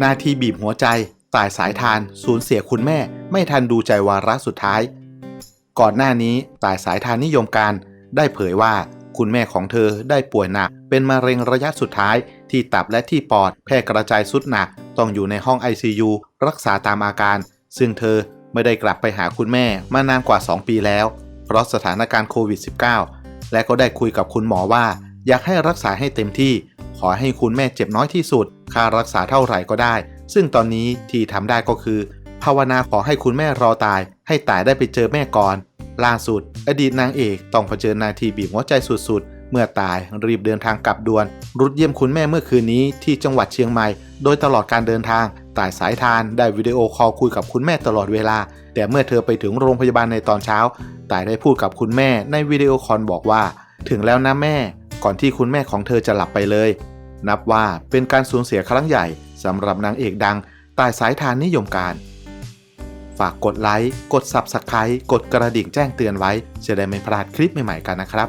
หน้าที่บีบหัวใจตายสายทานสูญเสียคุณแม่ ไม่ทันดูใจวาระสุดท้าย ก่อนหน้านี้ตายสายทานนิยมการได้เผยว่าคุณแม่ของเธอได้ป่วยหนัก เป็นมะเร็งระยะสุดท้าย ที่ตับและที่ปอดแพร่กระจายสุดหนัก ต้องอยู่ในห้อง ICU รักษาตามอาการ ซึ่งเธอไม่ได้กลับไปหาคุณแม่มานานกว่า 2 ปีแล้ว เพราะสถานการณ์โควิด -19 และก็ได้คุยกับคุณหมอว่า อยากให้รักษาให้เต็มที่ ขอให้คุณแม่เจ็บน้อยที่สุด ค่ารักษาเท่าไหร่ก็ได้ ซึ่งตอนนี้ที่ทำได้ก็คือ ภาวนาขอให้คุณแม่รอตาย ให้ตายได้ไปเจอแม่ก่อน ล่าสุด อดีตนางเอกต้องเผชิญนาทีบีบหัวใจสุดๆ เมื่อตายรีบเดินทางกลับด่วน รุดเยี่ยมคุณแม่เมื่อคืนนี้ที่จังหวัดเชียงใหม่ โดยตลอดการเดินทางตายสายทานได้วิดีโอคอลคุยกับคุณแม่ตลอดเวลา แต่เมื่อเธอไปถึงโรงพยาบาลในตอนเช้าตายได้พูดกับคุณแม่ในวิดีโอคอลบอกว่า ถึงแล้วนะแม่ ก่อนที่คุณแม่ของเธอจะหลับไปเลย นับว่าเป็นการสูญเสียครั้งใหญ่สำหรับนางเอกดังตายสายทานนิยมการ ฝากกดไลค์ กด Subscribe กดกระดิ่งแจ้งเตือนไว้ จะได้ไม่พลาดคลิปใหม่ๆกันนะครับ